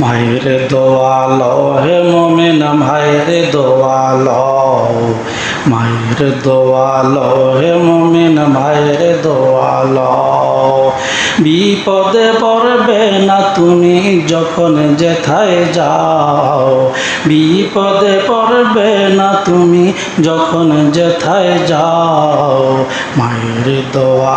মায়ের দোয়াল, হে মমিন মায়ের দোয়াল। মায়ের দোয়াল, হে মমিন মায়ের দোয়াল। বিপদে পড়বে না তুমি যখন যেথায় যাও। বিপদে পড়বে না তুমি যখন যেথায় যাও। মায়ের দোয়া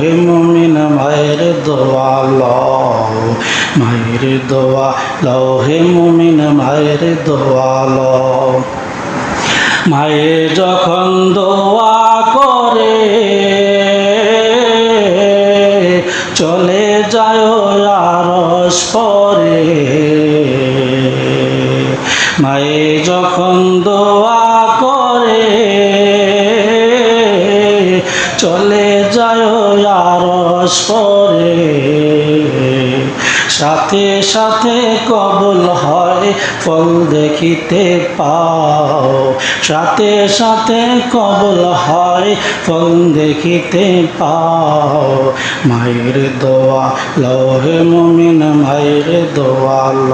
হে মমিন মায়ের দোয়া লও মায়ের দোয়া লও হে মুমিন মায়ের দোয়া লও। মায়ে যখন দোয়া করে, চলে যায় আরস পরে। মায়ে যখন দোয়া করে, চলে যায় আরস পরে। সাথে সাথে কবল হয়, ফল দেখিতে পাও। সাথে সাথে কবল হয়, ফল দেখিতে পাও। মায়ের দোয়া লহে মমিন, মায়ের দোয়া ল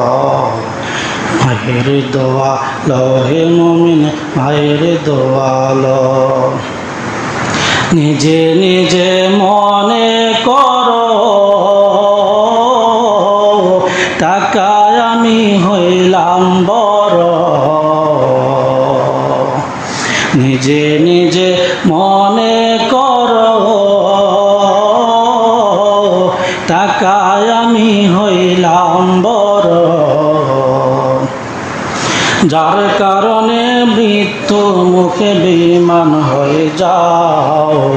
মায়ের দোয়া লহে মমিন, মায়ের দোয়া ল নিজে নিজে মনে করো আমি হইলাম বড়। নিজে নিজে মনে কর টাকায় আমি হইলাম বড়। যার কারণে মৃত্যু মুখে বিমান হয়ে যাও।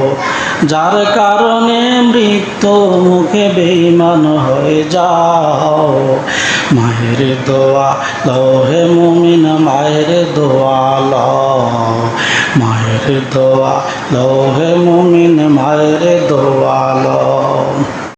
যার কারণে মৃত্যু মুখে বেইমান হয়ে যাও। মায়ের দোয়া লহে মুমিন মায়ের দোয়া ল। মায়ের দোয়া লহে মুমিন মায়ের